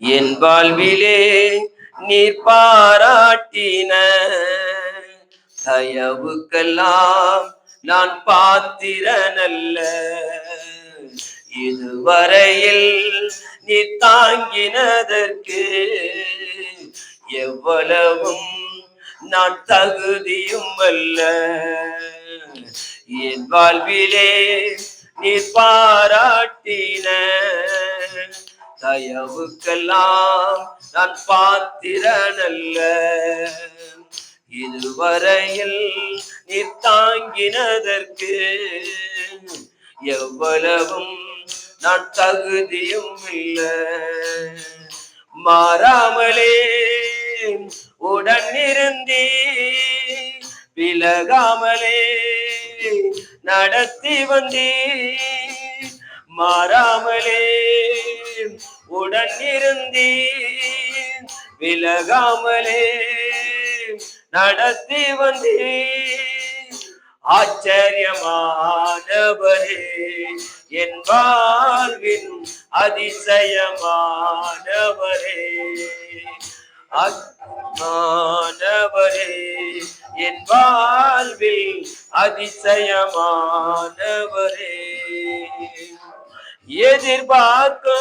என் வாழ்விலே நீர் பாராட்டின. தயவுக்கெல்லாம் நான் பாத்திரனல்ல. இதுவரையில் நீ தாங்கினதற்கு எவ்வளவும் நான் தகுதியும் அல்ல. என் வாழ்விலே நீ பாராட்டின. தயவுக்கெல்லாம் நான் பாத்திரனல்ல. இதுவரையில் நீ தாங்கினதற்கு எவ்வளவும் நான் தகுதியும் இல்லை. மாறாமலே உடன் இருந்தே விலகாமலே நடத்தி வந்தே மாறாமலே உடன் இருந்தீ விலகாமலே நடத்தி வந்தீ ஆச்சரியமானவரே என் வாழ்வின் அதிசயமானவரே. மாணவரே என் வாழ்வில் அதிசயமானவரே. எதிர்பார்க்கும்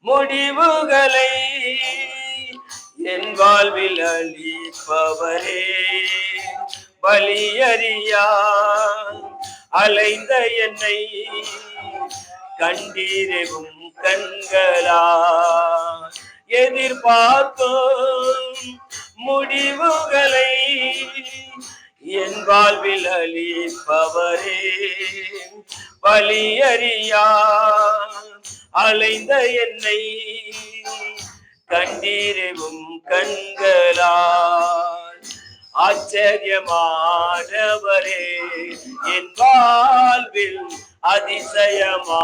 முடிவுகளை என் வாழ்வில் அளிப்பவரே. வலியறியா அலைந்த என்னை கண்டீரவும் கண்களா. எதிர்பார்க்கும் முடிவுகளை என் வாழ்வில் அளிப்பவரே. பலியறியா அலைந்த என்னை கண்டீரவும் கண்களால். ஆச்சரியமானவரே என் வாழ்வில் அதிசயமானவரே.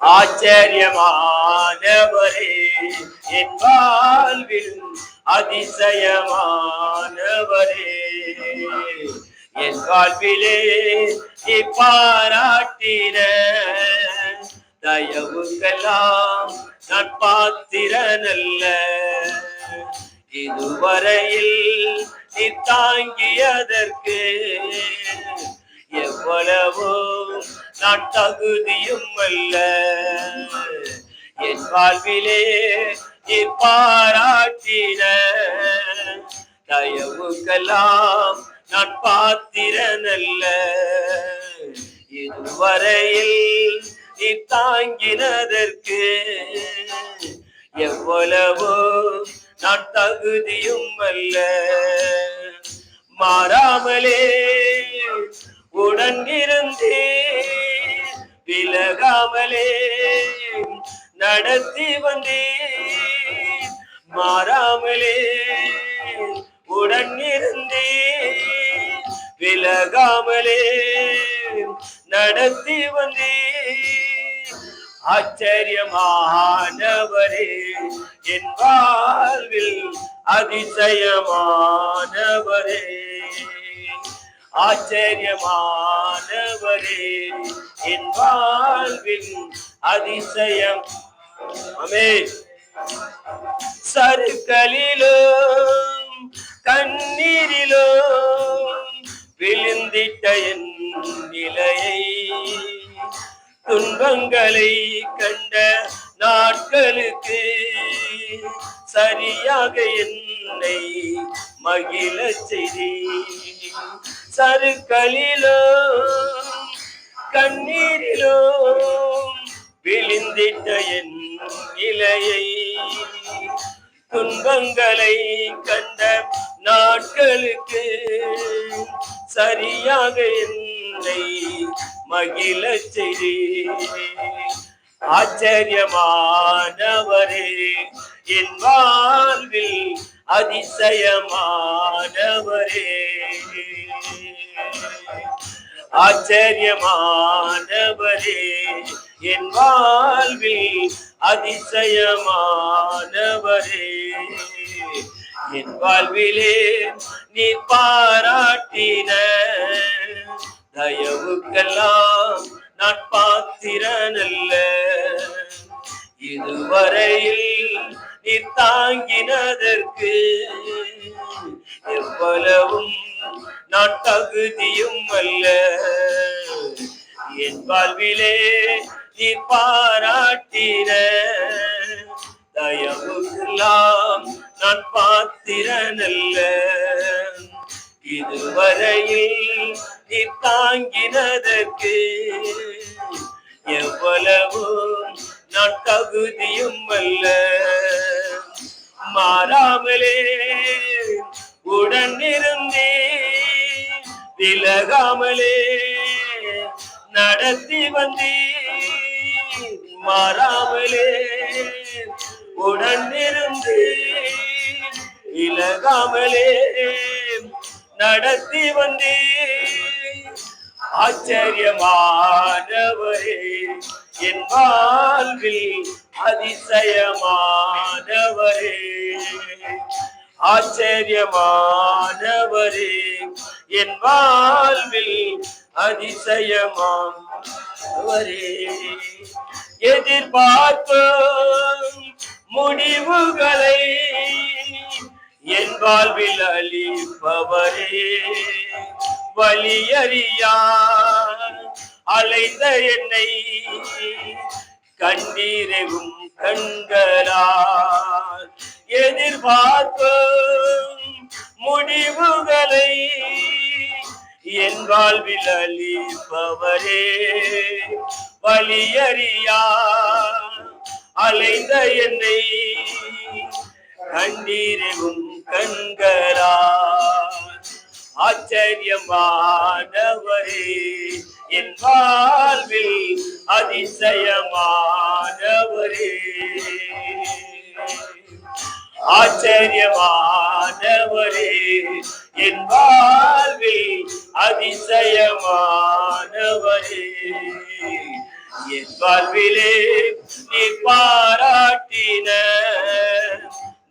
ஆச்சரியமானவரே என் வாழ்வில் அதிசயமானவரே. என் வாழ்விலே நீ பாராட்டின தயவுக்கெல்லாம் நான் பாத்திரனல்ல. இதுவரையில் நீ தாங்கியதற்கு எவ்வளவோ நான் தகுதியும் அல்ல. என் வாழ்விலே நீ பாராட்டின தயவுக்கெல்லாம் நான் பாத்திரனல்ல. இதுவரையில் நீ தாங்கினதற்கு எவ்வளவோ நான் தகுதியும் அல்ல. மாறாமலே உடன் இருந்தே விலகாமலே நடத்தி வந்தே மாறாமலே உடன் இருந்தே விலகாமலே நடத்தி வந்தே. ஆச்சரியமானவரே என் வாழ்வில் அதிசயமானவரே. ஆச்சரியமானவரே என் வாழ்வில் அதிசயம். அமே சருக்களிலும் கண்ணீரிலும் விழுந்திட்ட என் நிலையை துன்பங்களை கண்ட நாட்களுக்கு சரியாக என்னை மகிழ செய்தி சருக்களிலோ கண்ணீரிலோ விழுந்திட்ட என் இலையை துன்பங்களை கண்ட நாட்களுக்கு சரியாக என்னை மகிழ செய்தி ஆச்சரியமானவரே என் வாழ்வில் அதிசயமானவரே. ஆச்சரியமானவரே என் வாழ்வில் அதிசயமானவரே. என் வாழ்விலே நீ பாராட்டின தயவுக்கெல்லாம் நான் பாத்திரனல்ல. இதுவரையில் நீ தாங்கினதற்கு எவ்வளவும் நான் தகுதியும் அல்ல. என் வாழ்விலே நீ பாராட்டின தயவுக்கெல்லாம் நான் பா பாத்திரனல்ல இதுவரையில் நீ தாங்கினதற்கு எவ்வளவு நான் தகுதியும் அல்ல. மாறாமலே உடன் இருந்தே விலகாமலே நடத்தி வந்தே மாறாமலே உடன் இருந்து நடத்தி வந்தேன். ஆச்சரியமானவரே என் வாழ்வில் அதிசயமானவரே. ஆச்சரியமானவரே என் வாழ்வில் அதிசயமானவரே. எதிர்பார்க்கும் முடிவுகள் வாழ்வில் அளிப்பவரே. வலியறியா அலைந்த என்னை கண்ணீரகும் கண்களால் எதிர்பார்க்கும் முடிவுகளை என் வாழ்வில் அளிப்பவரே. வலியறியா அலைந்த என்னை கண்ணீரகும் கண்களா. ஆச்சரியமானவரே என் வாழ்வில் அதிசயமானவரே. ஆச்சரியமானவரே என் வாழ்வில் அதிசயமானவரே. என் வாழ்விலே நீ பாராட்டின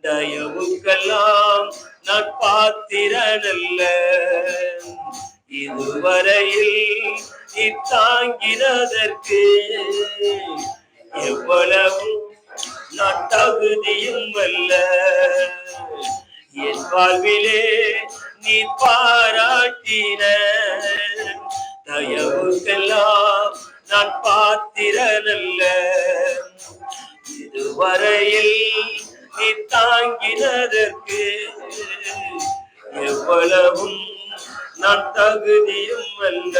தயவு பாத்திரனல்ல இதுவரையில் நீ எவ்வளவு நான் தகுதியும் அல்ல. என் வாழ்விலே நீ பாராட்டின தயவுக்கெல்லாம் நான் பாத்திரனல்ல. இதுவரையில் நீ தாங்கினதற்கு எவ்வளவும் நான் தகுதியும் அல்ல.